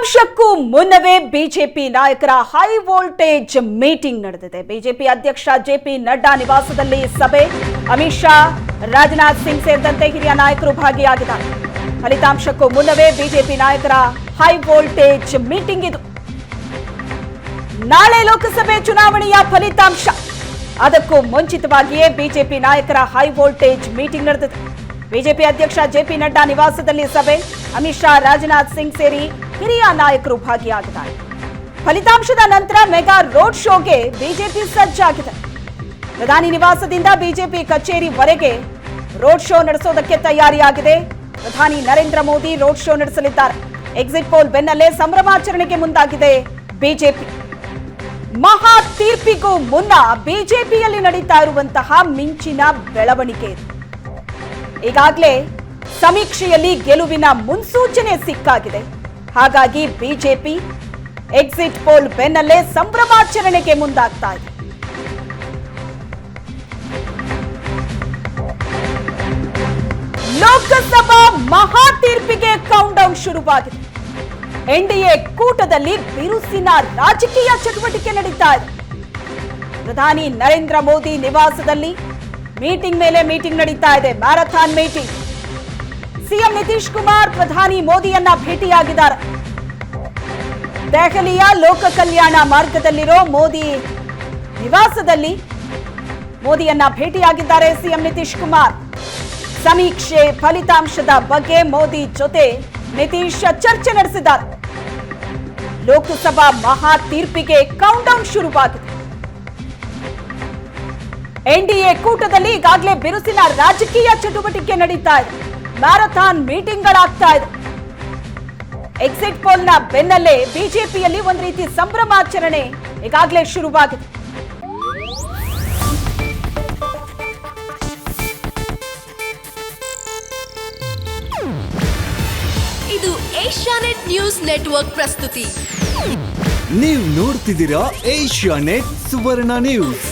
ಫಲಿತಾಂಶಕ್ಕೂ ಮುನ್ನವೇ ಬಿಜೆಪಿ ನಾಯಕರ high voltage meeting ನಡೆದಿದೆ. ಬಿಜೆಪಿ ಅಧ್ಯಕ್ಷ ಜೆಪಿ ನಡ್ಡಾ ನಿವಾಸದಲ್ಲಿ ಸಭೆ. ಅಮಿತ್ ಶಾ, ರಾಜನಾಥ್ ಸಿಂಗ್ ಸೇರಿದಂತೆ ಹಿರಿಯ ನಾಯಕರು ಭಾಗಿಯಾಗಿದ್ದಾರೆ. ಫಲಿತಾಂಶಕ್ಕೂ ಮುನ್ನವೇ ಬಿಜೆಪಿ ನಾಯಕರ ಹೈ ವೋಲ್ಟೇಜ್ ಮೀಟಿಂಗ್ ಇದು. ನಾಳೆ ಲೋಕಸಭೆ ಚುನಾವಣೆಯ ಫಲಿತಾಂಶ. ಅದಕ್ಕೂ ಮುಂಚಿತವಾಗಿಯೇ ಬಿಜೆಪಿ ನಾಯಕರ ಹೈ ವೋಲ್ಟೇಜ್ ಮೀಟಿಂಗ್ ನಡೆದಿದೆ. ಬಿಜೆಪಿ ಅಧ್ಯಕ್ಷ ಜೆಪಿ ನಡ್ಡಾ ನಿವಾಸದಲ್ಲಿ ಸಭೆ. ಅಮಿತ್ ಶಾ, ರಾಜನಾಥ್ ಸಿಂಗ್ ಸೇರಿ ಹಿರಿಯ ನಾಯಕರು ಭಾಗಿಯಾಗಿದ್ದಾರೆ. ಫಲಿತಾಂಶದ ನಂತರ ಮೆಗಾ ರೋಡ್ ಶೋಗೆ ಬಿಜೆಪಿ ಸಜ್ಜಾಗಿದೆ. ಪ್ರಧಾನಿ ನಿವಾಸದಿಂದ ಬಿಜೆಪಿ ಕಚೇರಿವರೆಗೆ ರೋಡ್ ಶೋ ನಡೆಸೋದಕ್ಕೆ ತಯಾರಿಯಾಗಿದೆ. ಪ್ರಧಾನಿ ನರೇಂದ್ರ ಮೋದಿ ರೋಡ್ ಶೋ ನಡೆಸಲಿದ್ದಾರೆ. ಎಕ್ಸಿಟ್ ಪೋಲ್ ಬೆನ್ನಲ್ಲೇ ಸಂಭ್ರಮಾಚರಣೆಗೆ ಮುಂದಾಗಿದೆ ಬಿಜೆಪಿ. ಮಹಾ ತೀರ್ಪಿಗೂ ಮುನ್ನ ಬಿಜೆಪಿಯಲ್ಲಿ ನಡೀತಾ ಇರುವಂತಹ ಮಿಂಚಿನ ಬೆಳವಣಿಗೆ. ಈಗಾಗಲೇ ಸಮೀಕ್ಷೆಯಲ್ಲಿ ಗೆಲುವಿನ ಮುನ್ಸೂಚನೆ ಸಿಕ್ಕಾಗಿದೆ. ಹಾಗಾಗಿ ಬಿಜೆಪಿ ಎಕ್ಸಿಟ್ ಪೋಲ್ ಬೆನ್ನಲ್ಲೇ ಸಂಭ್ರಮಾಚರಣೆಗೆ ಮುಂದಾಗ್ತಾ ಇದೆ. ಲೋಕಸಭಾ ಮಹಾ ತೀರ್ಪಿಗೆ ಕೌಂಟ್ ಡೌನ್ ಶುರುವಾಗಿದೆ. ಎನ್ಡಿಎ ಕೂಟದಲ್ಲಿ ಬಿರುಸಿನ ರಾಜಕೀಯ ಚಟುವಟಿಕೆ ನಡೀತಾ ಇದೆ. ಪ್ರಧಾನಿ ನರೇಂದ್ರ ಮೋದಿ ನಿವಾಸದಲ್ಲಿ ಮೀಟಿಂಗ್ ಮೇಲೆ ಮೀಟಿಂಗ್ ನಡೀತಾ ಇದೆ. Marathon meeting CM Nitish Kumar ಪ್ರಧಾನಿ ಮೋದಿಯನ್ನ ಭೇಟಿಯಾಗಿದ್ದಾರೆ. ದೆಹಲಿಯ ಲೋಕ ಕಲ್ಯಾಣ ಮಾರ್ಗದಲ್ಲಿರೋ ಮೋದಿ ನಿವಾಸದಲ್ಲಿ ಮೋದಿಯನ್ನ ಭೇಟಿಯಾಗಿದ್ದಾರೆ ಸಿಎಂ ನಿತೀಶ್ ಕುಮಾರ್. ಸಮೀಕ್ಷೆ ಫಲಿತಾಂಶದ ಬಗ್ಗೆ ಮೋದಿ ಜೊತೆ ನಿತೀಶ್ ಚರ್ಚೆ ನಡೆಸಿದ್ದಾರೆ. ಲೋಕಸಭಾ ಮಹಾ ತೀರ್ಪಿಗೆ ಕೌಂಟ್ ಡೌನ್ ಶುರುವಾಗಿದೆ. ಎನ್ಡಿಎ ಕೂಟದಲ್ಲಿ ಈಗಾಗಲೇ ಬಿರುಸಿನ ರಾಜಕೀಯ ಚಟುವಟಿಕೆ ನಡೀತಾ ಇದೆ. ಮ್ಯಾರಥಾನ್ ಮೀಟಿಂಗ್ಗಳಾಗ್ತಾ ಇದೆ. ಎಕ್ಸಿಟ್ ಪೋಲ್ನ ಬೆನ್ನಲ್ಲೇ ಬಿಜೆಪಿಯಲ್ಲಿ ಒಂದು ರೀತಿ ಸಂಭ್ರಮಾಚರಣೆ ಈಗಾಗಲೇ ಶುರುವಾಗಿದೆ. ಇದು ಏಷ್ಯಾನೆಟ್ ನ್ಯೂಸ್ ನೆಟ್ವರ್ಕ್ ಪ್ರಸ್ತುತಿ. ನೀವು ನೋಡ್ತಿದ್ದೀರಾ ಏಷ್ಯಾ ನೆಟ್ ಸುವರ್ಣ ನ್ಯೂಸ್.